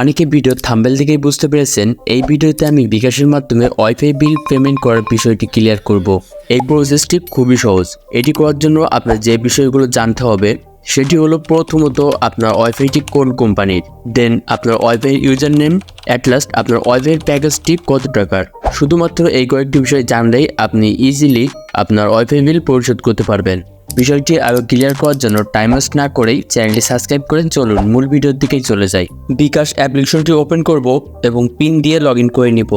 অনেকে video thumbnail থেকেই বুঝতে পেরেছেন, এই ভিডিওতে আমি বিকাশের মাধ্যমে ওয়াইফাই বিল পেমেন্ট করার বিষয়টি ক্লিয়ার করব। এই প্রসেসটি খুবই সহজ। এটি করার জন্য আপনার যে বিষয়গুলো জানতে হবে, সেটি হলো প্রথমত আপনার ওয়াইফাইটি কোন কোম্পানির দেন আপনার wifi user name at last আপনার ওয়াইফাই প্যাকেজটি কত টাকার? শুধুমাত্র এই কয়েকটি বিষয় জানলেই আপনি ইজিলি আপনার ওয়াইফাই বিল পরিশোধ করতে পারবেন। বিষয়টি আরও ক্লিয়ার করার জন্য টাইম ওয়েস্ট না করেই চ্যানেলটি সাবস্ক্রাইব করেন চলুন মূল ভিডিওর দিকেই চলে যাই। বিকাশ অ্যাপ্লিকেশনটি ওপেন করব এবং পিন দিয়ে লগ ইন করে নিব।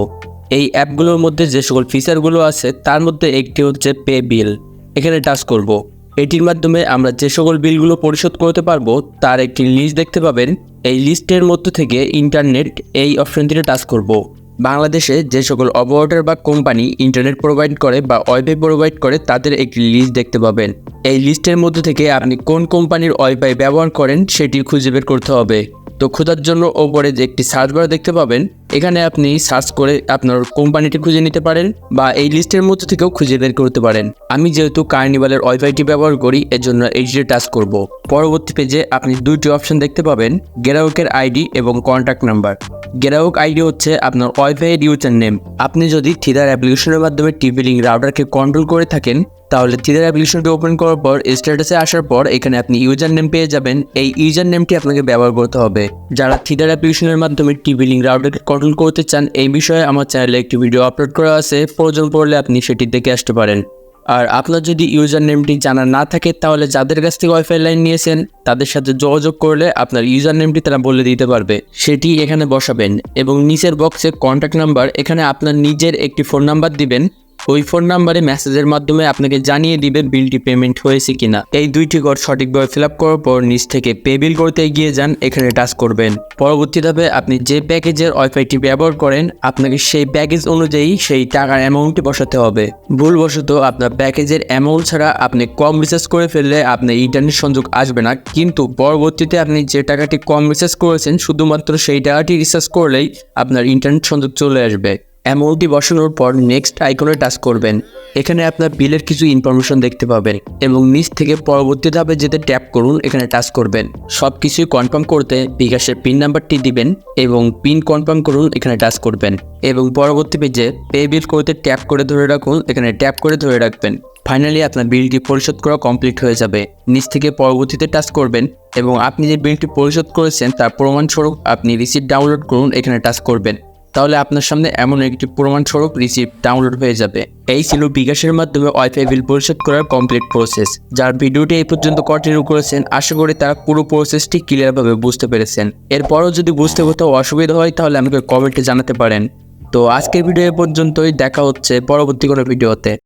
এই অ্যাপগুলোর মধ্যে যে সকল ফিচারগুলো আছে, তার মধ্যে একটি হচ্ছে পে বিল। এখানে টাচ করব। এটির মাধ্যমে আমরা যে সকল বিলগুলো পরিশোধ করতে পারব, তার একটি লিস্ট দেখতে পাবেন। এই লিস্টের মধ্যে থেকে ইন্টারনেট এই অপশনটিতে টাচ করব। বাংলাদেশে যে সকল অপারেটর বা কোম্পানি ইন্টারনেট প্রোভাইড করে বা ওয়াইফাই প্রোভাইড করে, তাদের একটি লিস্ট দেখতে পাবেন। এই লিস্টের মধ্যে থেকে আপনি কোন কোম্পানির ওয়াইফাই ব্যবহার করেন সেটি খুঁজে বের করতে হবে। তো খোঁজার জন্য ওপরে যে একটি সার্চ বার দেখতে পাবেন, এখানে আপনি সার্চ করে আপনার কোম্পানিটি খুঁজে নিতে পারেন বা এই লিস্টের মধ্যে থেকেও খুঁজে বের করতে পারেন। আমি যেহেতু কার্নিভালের ওয়াইফাইটি ব্যবহার করি, এজন্য এইচডি টাচ করব। পরবর্তী পেজে আপনি দুইটি অপশন দেখতে পাবেন গ্রাহকের আইডি এবং কন্ট্যাক্ট নাম্বার গ্রাহক আইডি হচ্ছে আপনার ওয়াইফাইয়ের ইউজার নেম আপনি যদি থিদার অ্যাপ্লিকেশনের মাধ্যমে টিভি লিঙ্ক রাউটারকে কন্ট্রোল করে থাকেন, তাহলে থিদার অ্যাপ্লিকেশনটি ওপেন করার পর স্ট্যাটাসে আসার পর, এখানে আপনি ইউজার নেম পেয়ে যাবেন। এই ইউজার নেমটি আপনাকে ব্যবহার করতে হবে। যারা থিদার অ্যাপ্লিকেশনের মাধ্যমে টিভি লিঙ্ক রাউটারকে কন্ট্রোল করতে চান, এই বিষয়ে আমার চ্যানেলে একটি ভিডিও আপলোড করা আছে। প্রয়োজন পড়লে আপনি সেটি দেখে আসতে পারেন। আর আপনার যদি ইউজার নেমটি জানা না থাকে, তাহলে যাদের কাছ থেকে ওয়াইফাই লাইন নিয়েছেন, তাদের সাথে যোগাযোগ করলে আপনার ইউজার নেমটি তারা বলে দিতে পারবে। সেটি এখানে বসাবেন এবং নিচের বক্সে কন্ট্যাক্ট নাম্বার এখানে আপনার নিজের একটি ফোন নাম্বার দিবেন। ওই ফোন নাম্বারে মেসেজের মাধ্যমে আপনাকে জানিয়ে দিবে বিলটি পেমেন্ট হয়েছে কিনা। এই দুইটি কোড সঠিকভাবে ফিল আপ করার পর নিচ থেকে পে বিল করতে এগিয়ে যান, এখানে টাচ করবেন। পরবর্তী ধাপে আপনি যে প্যাকেজের ওয়াইফাইটি ব্যবহার করেন, আপনাকে সেই প্যাকেজ অনুযায়ী সেই টাকার অ্যামাউন্টটি বসাতে হবে। ভুলবশত আপনার প্যাকেজের অ্যামাউন্ট ছাড়া আপনি কম রিচার্জ করে ফেললে আপনার ইন্টারনেট সংযোগ আসবে না। কিন্তু পরবর্তীতে আপনি যে টাকাটি কম রিচার্জ করেছেন, শুধুমাত্র সেই টাকাটি রিচার্জ করলেই আপনার ইন্টারনেট সংযোগ চলে আসবে। অ্যামাউন্টটি বসানোর পর নেক্সট আইকনে টাচ করবেন। এখানে আপনার বিলের কিছু ইনফরমেশন দেখতে পাবেন এবং নিচ থেকে পরবর্তী ধাপে যেতে ট্যাপ করুন, এখানে টাচ করবেন। সব কিছুই কনফার্ম করতে বিকাশের পিন নাম্বারটি দিবেন এবং পিন কনফার্ম করুন, এখানে টাচ করবেন। এবং পরবর্তী পেজে পে বিল করতে ট্যাপ করে ধরে রাখুন, এখানে ট্যাপ করে ধরে রাখবেন। ফাইনালি আপনার বিলটি পরিশোধ করা কমপ্লিট হয়ে যাবে। নিচ থেকে পরবর্তীতে টাচ করবেন এবং আপনি যে বিলটি পরিশোধ করেছেন, তার প্রমাণস্বরূপ আপনি রিসিপ্ট ডাউনলোড করুন, এখানে টাচ করবেন। তাহলে আপনার সামনে এমন একটি প্রমাণস্বরূপ রিসিপ্ট ডাউনলোড হয়ে যাবে। এই ছিল বিকাশের মাধ্যমে ওয়াইফাই বিল পরিশোধ করার কমপ্লিট প্রসেস যার ভিডিওটি এই পর্যন্ত কন্টিনিউ করেছেন, আশা করি তারা পুরো প্রসেসটি ক্লিয়ারভাবে বুঝতে পেরেছেন। এরপরও যদি বুঝতে কোথাও অসুবিধা হয়, তাহলে আমাকে কমেন্টে জানাতে পারেন। তো আজকের ভিডিও এ পর্যন্তই, দেখা হচ্ছে পরবর্তী কোনো ভিডিওতে।